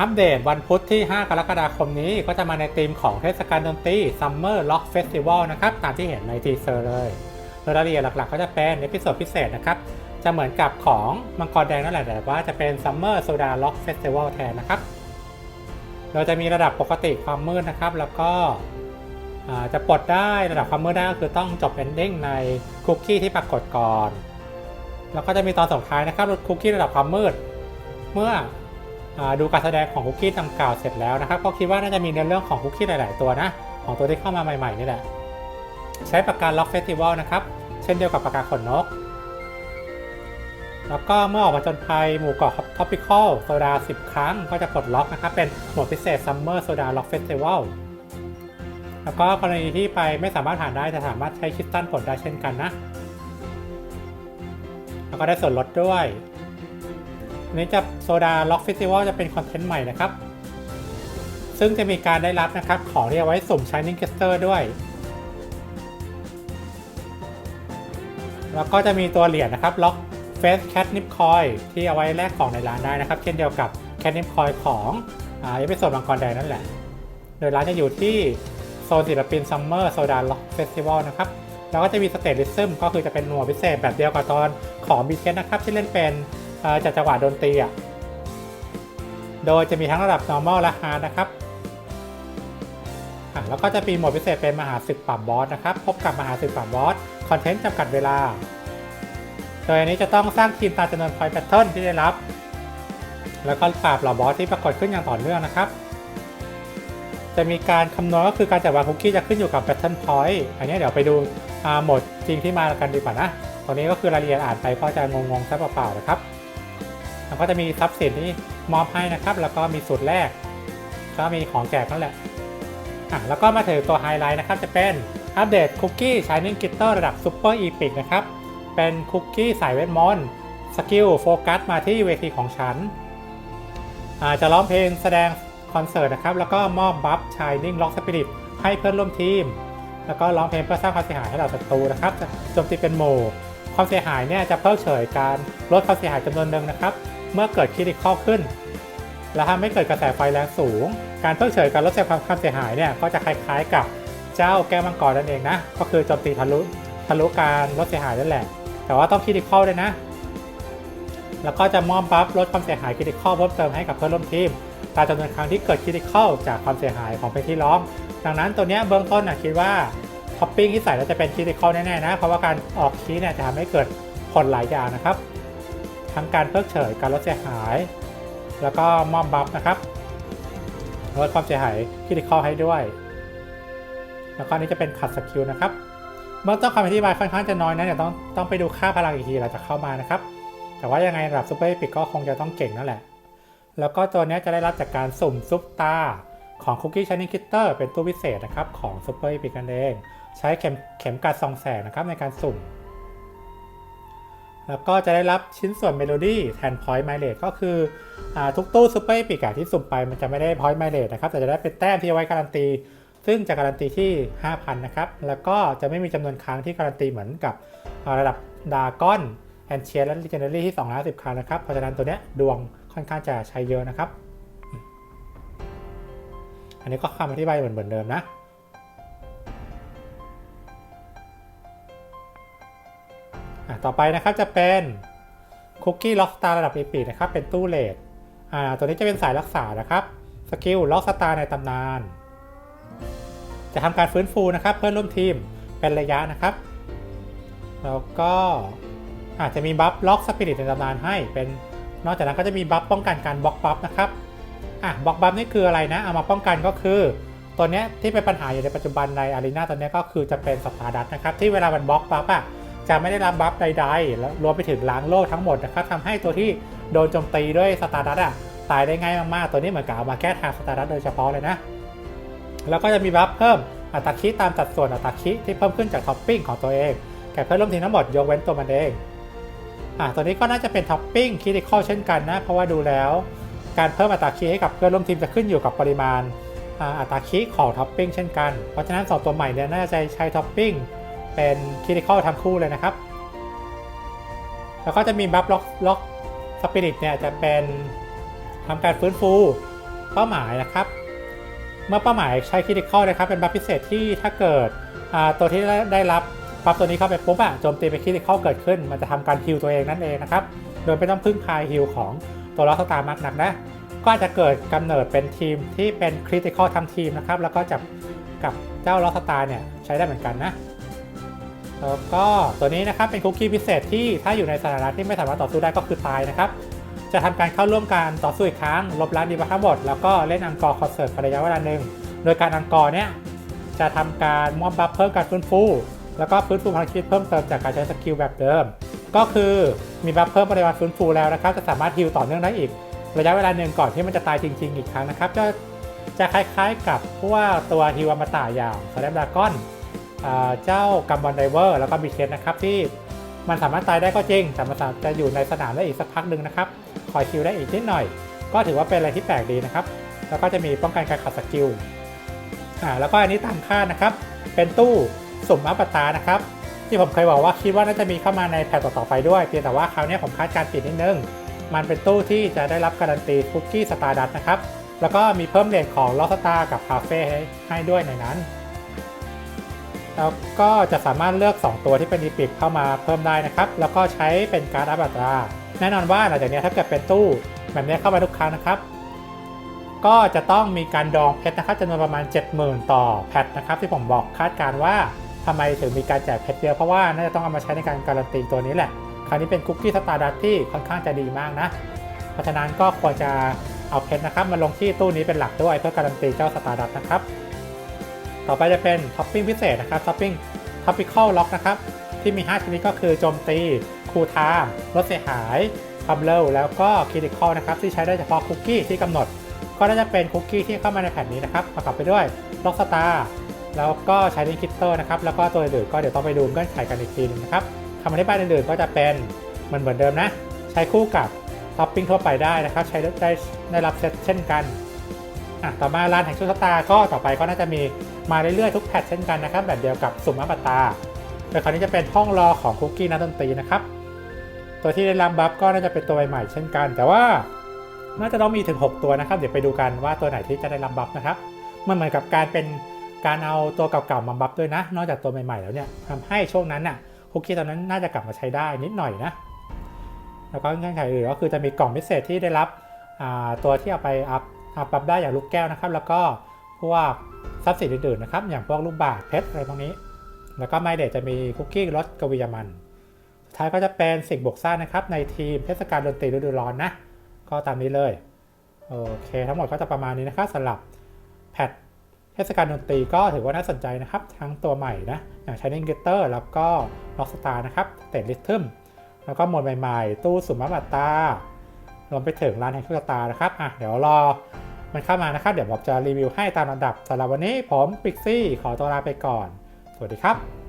อัปเดตวันพุธที่ 5 กรกฎาคมนี้ก็จะมาในธีมของเทศกาลดนตรี Summer Rock Festival นะครับ ตามที่เห็นในทีเซอร์เลยโดยรายละเอียดหลักๆ ก็จะเป็นเอพิโซดพิเศษนะครับ จะเหมือนกับของมังกรแดงนั่นแหละแต่ว่าจะเป็น Summer Soda Rock Festival แทนนะครับ เราจะมีระดับปกติความมืดนะครับ แล้วก็จะปลดได้ระดับความมืดได้ก็คือต้องจบ ending ในคุกกี้ที่ปรากฏก่อน แล้วก็จะมีตอนส่งท้ายนะครับคุกกี้ระดับความมืด เมื่อ ดูการแสดงของคุกกี้ดังกล่าวเสร็จแล้วนะครับก็คิดว่าน่าจะมีในเรื่องของคุกกี้หลาย ๆ ตัวนะ ของตัวที่เข้ามาใหม่ ๆ นี่แหละ ใช้ปากกาล็อกเฟสติวัลนะครับ เช่นเดียวกับปากกาขนนก แล้วก็เมื่อออกมาจนภัยหมู่เกาะท็อปิคอลโซดา 10 ครั้ง ก็จะปลดล็อกนะครับ เป็นโหมดพิเศษ Summer Soda Rock Festival แล้วก็กรณีที่ไปไม่สามารถผ่านได้จะสามารถใช้คิสตัลปลดได้เช่นกันนะ แล้วก็ได้ส่วนลดด้วย นนี้จะโซดาล็อกเฟสติวัลจะเป็นคอนเทนต์ใหม่นะครับ ซึ่งจะมีการได้รับนะครับ ของที่เอาไว้สุ่ม Shining Caster ด้วย แล้วก็จะมีตัวเหรียญนะครับล็อกเฟสแคทนิปคอยที่เอาไว้แลกของในร้านได้นะครับ เช่นเดียวกับแคทนิปคอยของอ่าเอพิโซดมังกรแดงนั่นแหละ โดยร้านจะอยู่ที่โซนศิลปินซัมเมอร์โซดาล็อกเฟสติวัลนะครับแล้วก็จะมีสเตจลิซึมก็คือจะเป็นหน่วยพิเศษแบบเดียวกับตอนของบีเทสนะครับ ที่เล่นเป็น จัดจังหวะดนตรีอะ โดยจะมีทั้งระดับ normal และ hard นะครับแล้วก็จะมีโหมดพิเศษเป็นมหาศึกปราบบอสนะครับ พบกับมหาศึกปราบบอส คอนเทนต์จำกัดเวลา โดยอันนี้จะต้องสร้างทีมตามจำนวนพอยต์แพทเทิร์นที่ได้รับ แล้วก็ปราบเหล่าบอสที่ปรากฏขึ้นอย่างต่อเนื่องนะครับ จะมีการคำนวณก็คือการจัดวางคุกกี้จะขึ้นอยู่กับ Pattern Point อันนี้เดี๋ยวไปดูโหมดจริงที่มากันดีกว่านะ ตรงนี้ก็คือรายละเอียดอ่านไปก็จะงงๆซะเปล่าๆนะครับ แล้วก็จะมีทรัพย์สินที่มอบให้นะครับ แล้วก็มีสูตรแรก ก็มีของแจกนั่นแหละอะแล้วก็มาถึงตัวไฮไลท์นะครับ จะเป็นอัปเดตคุกกี้ Shining Glitter ระดับ Super Epic นะครับ เป็นคุกกี้สายเวทมนต์สกิลโฟกัสมาที่เวทีของฉันอาจะร้องเพลงแสดงคอนเสิร์ตนะครับ แล้วก็มอบบัฟชายนิ่งล็อกสปิริตให้เพื่อนร่วมทีม แล้วก็ร้องเพลงเพื่อสร้างความเสียหายให้เหล่าศัตรูนะครับจะโจมตีเป็นโหมความเสียหายเนี่ยจะเพิกเฉยการลดความเสียหายจำนวนหนึ่งนะครับ เมื่อเกิดคริติคอลขึ้น และทำให้เกิดกระแสไฟแรงสูง การเพิกเฉยการลดความความเสียหายเนี่ยก็จะคล้ายๆกับเจ้าแก้วมังกรนั่นเองนะ ก็คือโจมตีทะลุทะลุการลดเสียหายนั่นแหละ แต่ว่าต้องคริติคอลด้วยนะ แล้วก็จะมอบบัฟลดความเสียหายคริติคอลเพิ่มเติมให้กับเพื่อนร่วมทีมตามจำนวนครั้งที่เกิดคริติคอลจากความเสียหายของเพลงที่ร้องดังนั้นตัวเนี้ยเบื้องต้นนะคิดว่าท็อปปิ้งที่ใส่แล้วจะเป็นคริติคอลแน่ๆนะ เพราะว่าการออกคีเนี่ยจะทำให้เกิดผลหลายอย่างนะครับ ทั้งการเพิกเฉยการลดเสียหาย แล้วก็มอบบัฟนะครับลดความเสียหายคริติคอลให้ด้วย แล้วก็นี้จะเป็นขัดสกิลนะครับ เมื่อต้นคำอธิบายค่อนข้างจะน้อยนะเดี๋ยวต้องต้องไปดูค่าพลังอีกทีเราจะเข้ามานะครับ แต่ว่ายังไงระดับซูเปอร์อีพิกก็คงจะต้องเก่งนั่นแหละ แล้วก็ตัวนี้จะได้รับจากการสุ่มซุปตาของคุกกี้ชานิคิตเตอร์เป็นตู้พิเศษนะครับของซูเปอร์อีพิกนั่นเอง ใช้เข็มเข็มกัดซองแสงนะครับในการสุ่ม แล้วก็จะได้รับชิ้นส่วนเมโลดี้แทนพอยต์ไมเล e ก็คืออทุกตู้ซูเปอร์อีพิกที่สุ่มไปมันจะไม่ได้พอยต์ไมเล e นะครับ แต่จะได้เป็นแต้มที่เอาไว้การันตี ซึ่งจะการันตีที่ 5,000 นะครับ แล้วก็จะไม่มีจำนวนครั้งที่การันตีเหมือนกับระดับดากอนแอนเชียและลีเจนเดอรี่ที่250ครั้งนะครับ เพราะฉะนั้นตัวเนี้ยดวงค่อนข้างจะใช้เยอะนะครับ อันนี้ก็คำอธิบายเหมือนเดิมนะ ต่อไปนะครับจะเป็นคุกกี้ล็อกสตาร์ระดับอีปีนะครับเป็นตู้เลดตัวนี้จะเป็นสายรักษานะครับสกิลล็อกสตาร์ในตำนาน จะทำการฟื้นฟูนะครับเพื่อนร่วมทีมเป็นระยะนะครับ แล้วก็อาจจะมีบัฟล็อกสปิริตในตำนานให้เป็นนอกจากนั้นก็จะมีบัฟป้องกันการบล็อกบัฟนะครับอะบล็อกบัฟนี่คืออะไรนะ เอามาป้องกันก็คือตัวเนี้ยที่เป็นปัญหาอยู่ในปัจจุบันในอารีนาตัวเนี้ยก็คือจะเป็นสตาร์ดัตนะครับที่เวลามันบล็อกบัฟอะ จะไม่ได้รับบัฟใดๆ แล้วรวมไปถึงล้างโลกทั้งหมดนะครับทำให้ตัวที่โดนโจมตีด้วยสตาร์ดัตอะตายได้ง่ายมากๆ ตัวนี้เหมือนกับเอามาแก้ทางสตาร์ดัตโดยเฉพาะเลยนะ แล้วก็จะมีบัฟเพิ่มอัตราคิตามสัดส่วนอัตราคิที่เพิ่มขึ้นจากท็อปปิ้งของตัวเองแก่เพื่อนร่วมทีมทั้งหมดยกเว้นตัวมันเองอะตัวนี้ก็น่าจะเป็นท็อปปิ้งคิดคอเช่นกันนะ เพราะว่าดูแล้ว การเพิ่มอัตราคิให้กับเพื่อนร่วมทีมจะขึ้นอยู่กับปริมาณอ่าอัตราคิของท็อปปิ้งเช่นกัน เพราะฉะนั้นสองตัวใหม่เนี่ยน่าจะใช้ท็อปปิ้ง เป็นคิดคอลทั้งคู่เลยนะครับ แล้วก็จะมีบัฟล็อกล็อกสปิริตเนี่ยจะเป็นทำการฟื้นฟูเป้าหมายนะครับ เมื่อเป้าหมายใช้คริติคอลนะครับ เป็นบัฟพิเศษที่ถ้าเกิดตัวที่ได้รับบัฟตัวนี้เข้าไปปุ๊บอะโจมตีเป็นคริติคอลเกิดขึ้น มันจะทำการฮิลตัวเองนั่นเองนะครับ โดยไม่ต้องพึ่งพายฮิลของตัวล็อกสตาร์มากนักนะก็จะเกิดกำเนิดเป็นทีมที่เป็นคริติคอลทั้งทีมนะครับ แล้วก็จับกับเจ้าล็อกสตาร์เนี่ยใช้ได้เหมือนกันนะ แล้วก็ตัวนี้นะครับเป็นคุกกี้พิเศษที่ถ้าอยู่ในสถานะที่ไม่สามารถต่อสู้ได้ก็คือตายนะครับ จะทำการเข้าร่วมการต่อสู้อีกครั้งลบล้างดีบัฟทั้งหมดแล้วก็เล่นอังกอร์คอนเสิร์ตไประยะเวลาหนึ่งโดยการอังกอร์เนี่ยจะทำการมอบบัฟเพิ่มการฟื้นฟู แล้วก็ฟื้นฟูพลังชีวิตเพิ่มเติมจากการใช้สกิลแบบเดิม ก็คือมีบัฟเพิ่มปริมาณฟื้นฟูแล้วนะครับจะสามารถฮิลต่อเนื่องได้อีก ระยะเวลาหนึ่งก่อนที่มันจะตายจริง ๆ อีกครั้งนะครับจะจะคล้ายๆกับพวกตัวฮิวอมตะอย่างสแลมดากอน เจ้ากัมบอลไดเวอร์แล้วก็บีเคนนะครับที่มันสามารถตายได้ก็จริง แต่มันสามารถจะอยู่ในสนามได้อีกสักพักหนึ่งนะครับคอยคิวได้อีกนิดหน่อย ก็ถือว่าเป็นอะไรที่แปลกดีนะครับ แล้วก็จะมีป้องกันการขัดสกิลอ่าแล้วก็อันนี้ตามคาดนะครับ เป็นตู้สุ่มอัปตานะครับ ที่ผมเคยบอกว่าคิดว่าน่าจะมีเข้ามาในแพทต่อๆไปด้วย เพียงแต่ว่าคราวนี้ผมคาดการณ์ผิดนิดนึง มันเป็นตู้ที่จะได้รับการันตีคุกกี้สตาร์ดัตนะครับ แล้วก็มีเพิ่มเลทของลอสตากับคาเฟ่ให้ด้วยในนั้น แล้วก็จะสามารถเลือก 2 ตัวที่เป็นอีพิกเข้ามาเพิ่มได้นะครับ แล้วก็ใช้เป็นการ์ดอัปตรา แน่นอนว่าหลังจากนี้ถ้าเกิดเป็นตู้แบบนี้เข้ามาทุกครั้งนะครับ ก็จะต้องมีการดองเพชรนะครับจำนวนประมาณ 70,000 ต่อแพทนะครับ ที่ผมบอกคาดการว่าทำไมถึงมีการแจกเพชรเยอะเพราะว่าน่าจะต้องเอามาใช้ในการการันตีตัวนี้แหละ คราวนี้เป็นคุกกี้สตาร์ดัตที่ค่อนข้างจะดีมากนะ เพราะฉะนั้นก็ควรจะเอาเพชรนะครับมาลงที่ตู้นี้เป็นหลักด้วยเพื่อการันตีเจ้าสตาร์ดัตนะครับ ต่อไปจะเป็นท็อปปิ้งพิเศษนะครับท็อปปิ้งท็อปิคอลล็อกนะครับ ที่มี 5 ชนิดก็คือโจมตีคูลไทม์ลดเสียหายความเร็วแล้วก็คริติคอลนะครับ ที่ใช้ได้เฉพาะคุกกี้ที่กำหนด ก็น่าจะเป็นคุกกี้ที่เข้ามาในแผ่นนี้นะครับประกอบไปด้วยล็อกสตาร์แล้วก็ใช้ดินคิตเตอร์นะครับ แล้วก็ตัวอื่นก็เดี๋ยวต้องไปดูเงื่อนไขกันอีกทีหนึงนะครับคำอธิบายอื่นๆก็จะเป็นเหมือนเหมือนเดิมนะ ใช้คู่กับท็อปปิ้งทั่วไปได้นะครับ ใช้ได้ได้รับเซตเช่นกันอะต่อมาร้านแห่งชุดสตาร์ก็ต่อไปก็น่าจะมี มาเรื่อยๆทุกแพทเช่นกันนะครับ แบบเดียวกับสุ่มอัปตาโดยคราวนี้จะเป็นห้องรอของคุกกี้นักดนตรีนะครับ ตัวที่ได้รับบัฟก็น่าจะเป็นตัวใหม่ๆเช่นกัน แต่ว่าน่าจะต้องมีถึง 6 ตัวนะครับ เดี๋ยวไปดูกันว่าตัวไหนที่จะได้รับบัฟนะครับ มันเหมือนกับการเป็นการเอาตัวเก่าๆมาบัฟด้วยนะ นอกจากตัวใหม่ๆแล้วเนี่ยทำให้ช่วงนั้นน่ะคุกกี้ตอนนั้นน่าจะกลับมาใช้ได้นิดหน่อยนะ แล้วก็เงื่อนไขอื่นก็คือจะมีกล่องพิเศษที่ได้รับตัวที่เอาไปอัพอัพบัฟได้อย่างลูกแก้วนะครับ แล้วก็พวก ทรัพย์สินอื่นๆนะครับ อย่างพวกลูกบาศก์เพชรอะไรพวกนี้ แล้วก็ไม่เดทจะมีคุกกี้รสกวียมัน สุดท้ายก็จะเป็นสิ่งบวกสร้างนะครับ ในทีมเทศกาลดนตรีฤดูร้อนนะ ก็ตามนี้เลย โอเค ทั้งหมดก็จะประมาณนี้นะครับสำหรับแพทเทศกาลดนตรีก็ถือว่าน่าสนใจนะครับ ทั้งตัวใหม่นะ อย่าง Shining Glitter แล้วก็ Rockstar นะครับเต d ลิทึมแล้วก็โหมดใหม่ ๆ ตู้สุ่มอัปตารวมไปถึงร้านแห่งทุกตานะครับ อะ เดี๋ยวรอ มันเข้ามานะครับ เดี๋ยวผมจะรีวิวให้ตามลำดับสำหรับวันนี้ผมปิกซี่ขอตัวลาไปก่อน สวัสดีครับ